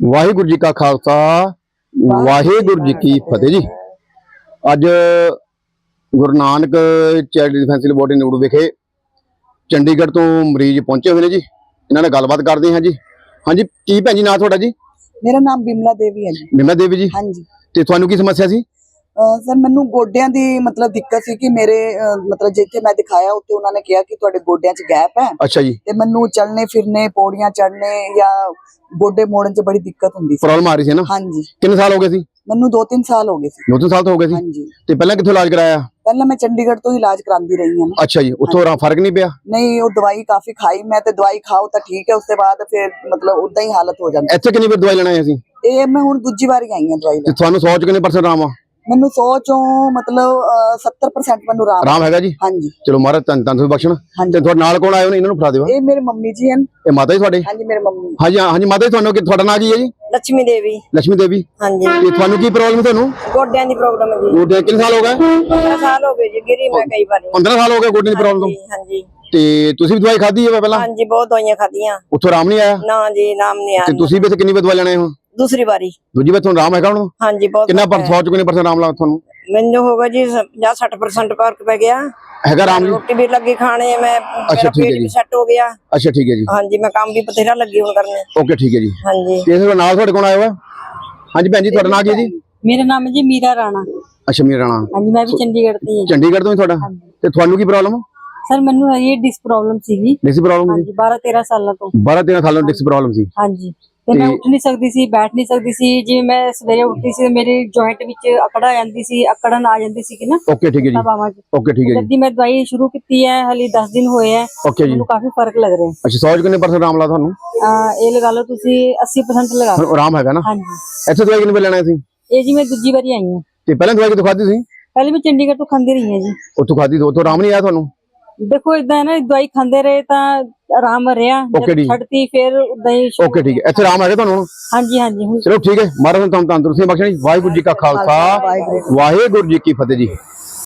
ਵਾਹਿਗੁਰੂ ਜੀ ਕਾ ਖਾਲਸਾ ਵਾਹਿਗੁਰੂ ਜੀ ਕੀ ਫਤਿਹ ਜੀ। ਅੱਜ Guru Nanak charity defence laboratory ਨਿਊੜ ਵਿਖੇ ਚੰਡੀਗੜ੍ਹ ਤੋਂ ਮਰੀਜ਼ ਪਹੁੰਚੇ ਹੋਏ ਨੇ ਜੀ। ਇਹਨਾਂ ਨਾਲ ਗੱਲਬਾਤ ਕਰਦੇ ਹਾਂ ਜੀ। ਹਾਂਜੀ ਕੀ ਭੈਣ ਜੀ ਨਾਂ ਤੁਹਾਡਾ ਜੀ? ਮੇਰਾ ਨਾਮ ਬਿਮਲਾ ਦੇਵੀ ਹੈ ਜੀ। ਬਿਮਲਾ ਦੇਵੀ ਜੀ। ਹਾਂਜੀ। ਤੇ ਤੁਹਾਨੂੰ ਕੀ ਸਮੱਸਿਆ ਸੀ? ਸਰ ਮੈਨੂੰ ਗੋਡਿਆਂ ਦੀ ਮਤਲਬ ਦਿੱਕਤ ਸੀ ਕਿ ਮੇਰੇ ਮਤਲਬ ਜਿੱਥੇ ਮੈਂ ਦਿਖਾਇਆ ਉੱਥੇ ਉਹਨਾਂ ਨੇ ਕਿਹਾ ਕਿ ਤੁਹਾਡੇ ਗੋਡਿਆਂ 'ਚ ਗੈਪ ਹੈ। ਅੱਛਾ ਜੀ। ਤੇ ਮੈਨੂੰ ਚੱਲਣੇ ਫਿਰਨੇ ਪੌੜੀਆਂ ਚੜ੍ਹਨੇ ਜਾਂ ਗੋਡੇ ਮੋੜਨ 'ਚ ਬੜੀ ਦਿੱਕਤ ਹੁੰਦੀ ਸੀ। ਪ੍ਰੋਬਲਮ ਆ ਰਹੀ ਸੀ ਨਾ? ਹਾਂਜੀ। ਕਿੰਨੇ ਸਾਲ ਹੋ ਗਏ ਸੀ? ਮੈਨੂੰ 2-3 ਸਾਲ ਹੋ ਗਏ ਸੀ। ਦੋ ਤਿੰਨ ਸਾਲ ਤੋਂ ਹੋ ਗਏ ਸੀ? ਹਾਂਜੀ। ਤੇ ਪਹਿਲਾਂ ਕਿੱਥੋਂ ਇਲਾਜ ਕਰਾਇਆ? ਪਹਿਲਾਂ ਮੈਂ ਚੰਡੀਗੜ੍ਹ ਤੋਂ ਹੀ ਇਲਾਜ ਕਰਾਉਂਦੀ ਰਹੀ ਹਾਂ। ਅੱਛਾ ਜੀ ਉੱਥੋਂ ਰਾ ਫ਼ਰਕ ਨਹੀਂ ਪਿਆ? ਨਹੀਂ ਉਹ ਦਵਾਈ ਕਾਫੀ ਖਾਈ ਮੈਂ ਤੇ ਦਵਾਈ ਖਾਓ ਤਾਂ ਠੀਕ ਹੈ ਉਸ ਤੋਂ ਬਾਅਦ ਫਿਰ ਮਤਲਬ ਉਦਾਂ ਹੀ ਹਾਲਤ ਹੋ ਜਾਂਦੀ। ਇੱਥੇ ਕਿੰਨੀ ਵਾਰ ਦਵਾਈ ਲੈਣਾ ਹੈ ਅਸੀਂ ਇਹ ਮੈਂ ਹੁਣ ਦੂਜੀ ਵਾਰੀ ਆਈ ਹਾਂ ਦਵਾਈ ਲੈਣ। ਤੁਹਾਨੂੰ 100 ਚ ਕਿੰਨੇ ਪਰਸੈਂਟ ਆਰਾਮ ਆ? ਮੈਨੂੰ 100 ਚੋਂ ਮਤਲਬ 70% ਮੈਨੂੰ ਰਾਮ ਰਾਮ ਹੈਗਾ ਜੀ? ਹਾਂਜੀ। ਚਲੋ ਮਹਾਰਾਜ ਤਨ ਤਨ ਤੁਹਾਨੂੰ ਬਖਸ਼ਣ। ਤੇ ਤੁਹਾਡੇ ਨਾਲ ਕੋਣ ਆਏ ਨੇ ਇਹਨਾਂ ਨੂੰ ਫੜਾ ਦਿਓ। ਇਹ ਮੇਰੇ ਮੰਮੀ ਜੀ ਹਨ। ਇਹ ਮਾਤਾ ਜੀ ਤੁਹਾਡੇ? ਹਾਂਜੀ ਮੇਰੇ ਮੰਮੀ। ਹਾਂਜੀ ਹਾਂਜੀ ਮਾਤਾ ਜੀ ਤੁਹਾਨੂੰ ਕਿ ਤੁਹਾਡਾ ਨਾਂ ਕੀ ਹੈ ਜੀ? ਲక్ష్ਮੀ ਦੇਵੀ। ਲక్ష్ਮੀ ਦੇਵੀ। ਹਾਂਜੀ। ਇਹ ਤੁਹਾਨੂੰ ਕੀ ਪ੍ਰੋਬਲਮ ਹੈ ਤੁਹਾਨੂੰ? ਗੋਡਿਆਂ ਦੀ ਪ੍ਰੋਬਲਮ ਹੈ ਜੀ। ਗੋਡੇ ਕਿੰਨੇ ਸਾਲ ਹੋ ਗਏ? 15 ਸਾਲ ਹੋ ਗਏ ਜੀ ਗਿਰੀ ਮੈਂ ਕਈ ਵਾਰੀ। 15 ਸਾਲ ਹੋ ਗਏ ਗੋਡੇ ਦੀ ਪ੍ਰੋਬਲਮ ਹਾਂਜੀ। ਤੇ ਤੁਸੀਂ ਵੀ ਦਵਾਈ ਖਾਧੀ ਹੈ ਪਹਿਲਾਂ? ਹਾਂਜੀ ਬਹੁਤ ਦਵਾਈਆਂ ਖਾਧੀਆਂ। ਉੱਥੋਂ ਆਰਾਮ ਨਹੀਂ ਆਇਆ? ਨਾ ਜੀ ਆਰਾਮ ਨਹੀਂ ਆਇਆ। ਤੇ ਤੁਸੀਂ ਵੀ ਇੱਥੇ ਕਿੰਨੀ ਵਾਰ ਦਵਾਈ ਲੈਣੇ ਹੋ? ਦੂਸਰੀ ਵਾਰੀ। ਦੂਜੀ ਵਾਰ ਤੁਹਾਨੂੰ ਆਰਾਮ ਹੈਗਾ ਹੁਣ? ਹਾਂਜੀ ਬਹੁਤ ਕਿੰਨਾ ਪਰ ਫ਼ਰਕ ਹੈ। 100 ਚ ਕਿੰਨੇ ਪਰਸੈਂਟ ਆਰਾਮ ਲੱਗਾ ਤੁਹਾਨੂੰ? ਮੈਨੂੰ ਹੋਗਾ ਜੀ 50 60% ਫ਼ਰਕ ਪੈ ਗਿਆ। ਹੈਗਾ ਆਰਾਮ? ਜੀ ਰੋਟੀ ਵੀ ਲੱਗੀ ਖਾਣੇ ਮੈਂ ਅੱਛਾ, ਮੇਰਾ ਠੀਕ ਹੈ ਜੀ। ਸੈੱਟ ਹੋ ਗਿਆ। ਅੱਛਾ ਠੀਕ ਹੈ ਜੀ। ਹਾਂਜੀ ਮੈਂ ਕੰਮ ਵੀ ਬਥੇਰਾ ਲੱਗੀ ਹੁਣ ਕਰਨੇ। ਓਕੇ ਠੀਕ ਹੈ ਜੀ। ਹਾਂਜੀ। ਤੇ ਇਸ ਨਾਲ ਤੁਹਾਡੇ ਕੋਲ ਆਇਆ ਹੋਇਆ ਹਾਂਜੀ ਭੈਣ ਜੀ ਤੁਹਾਡਾ ਨਾਂ ਕੀ ਜੀ? ਮੇਰਾ ਨਾਮ ਜੀ ਮੀਰਾ ਰਾਣਾ। ਅੱਛਾ ਮੇਰਾ ਨਾਮ ਹਾਂਜੀ ਮੈਂ ਵੀ ਚੰਡੀਗੜ੍ਹ ਤੋਂ ਹੀ ਹਾਂ ਚੰਡੀਗੜ੍ਹ ਤੋਂ ਹੀ ਤੁਹਾਡਾ? ਤੇ ਤੁਹਾਨੂੰ ਕੀ ਪ੍ਰੋਬਲਮ ਸਰ ਮੈਨੂੰ ਇਹ ਡਿਸਕ ਪ੍ਰੋਬਲਮ ਸੀਗੀ। ਡਿਸਕ ਪ੍ਰੋਬਲਮ ਹਾਂਜੀ 12 13 ਸਾਲਾਂ ਤੋਂ। 12 13 ਸਾਲਾਂ ਡਿਸਕ ਪ੍ਰੋਬਲਮ ਸੀ। ਹਾਂਜੀ। ਤੇ ਮੈਂ ਉੱਠ ਨਹੀਂ ਸਕਦੀ ਸੀ ਬੈਠ ਨਹੀਂ ਸਕਦੀ ਸੀ। ਜਿਵੇਂ ਮੈਂ ਸਵੇਰੇ ਉੱਠਦੀ ਸੀ ਮੇਰੇ ਜੁਆਇੰਟ ਵਿੱਚ ਅਕੜ ਆ ਜਾਂਦੀ ਸੀ ਅਕੜਨ ਆ ਜਾਂਦੀ ਸੀ ਕਿ ਨਾ। ਓਕੇ ਠੀਕ ਹੈ ਜੀ। ਓਕੇ ਠੀਕ ਹੈ ਜਦ ਜੀ ਦੀ ਮੈਂ ਦਵਾਈ ਸ਼ੁਰੂ ਕੀਤੀ ਹੈ ਹਲੀ 10 ਦਿਨ ਹੋਏ ਹੈ ਓਕੇ ਜੀ। ਮੈਨੂੰ ਕਾਫੀ ਫ਼ਰਕ ਲੱਗ ਰਿਹਾ ਅੱਛਾ 100 ਚ ਕਿੰਨੇ ਪਰਸੈਂਟ ਆਰਾਮ ਲੱਗਾ ਤੁਹਾਨੂੰ? ਇਹ ਲਗਾ ਲਓ ਤੁਸੀਂ 80% ਲਗਾ ਲਓ। ਆਰਾਮ ਹੈਗਾ ਨਾ? ਹਾਂਜੀ। ਇੱਥੇ ਦਵਾਈ ਕਿੰਨੇ ਲੈਣਾ ਸੀ? ਇਹ ਜੀ ਮੈਂ ਦੂਜੀ ਵਾਰੀ ਆਈ ਹਾਂ। ਤੇ ਪਹਿਲਾਂ ਦਵਾਈ ਕਿਤੋਂ ਖਾਧੀ ਸੀ? ਪਹਿਲੇ ਮੈਂ ਚੰਡੀਗੜ੍ਹ ਤੋਂ ਖਾਂਦੀ ਰਹੀ ਹਾਂ ਜੀ। ਉੱਥੋਂ ਖਾਧੀ ਤੋਂ ਆਰਾਮ ਨਹੀਂ ਆਇਆ ਤੁਹਾਨੂੰ? ਦੇਖੋ ਇਦਾਂ ਨਾ ਦਵਾਈ ਖਾਂਦੇ ਰਹੇ ਤਾਂ ਆਰਾਮ ਰਿਹਾ Okay ਜਦ ਜੀ। ਛੱਡਤੀ ਫਿਰ ਉਦਾਂ ਹੀ ਸ਼ੁਰੂ ਓਕੇ ਠੀਕ ਹੈ। ਇੱਥੇ ਆਰਾਮ ਹੈਗਾ ਤੁਹਾਨੂੰ ਹੁਣ? ਹਾਂਜੀ ਹਾਂਜੀ ਹੁਣ ਚਲੋ ਠੀਕ ਹੈ। ਮਹਾਰਾਜ ਤੁਹਾਨੂੰ ਤੰਦਰੁਸਤੀ ਬਖਸ਼ਣੀ। ਵਾਹਿਗੁਰੂ ਜੀ ਕਾ ਖਾਲਸਾ। ਵਾਹਿਗੁਰੂ ਜੀ ਕੀ ਫਤਿਹ ਜੀ।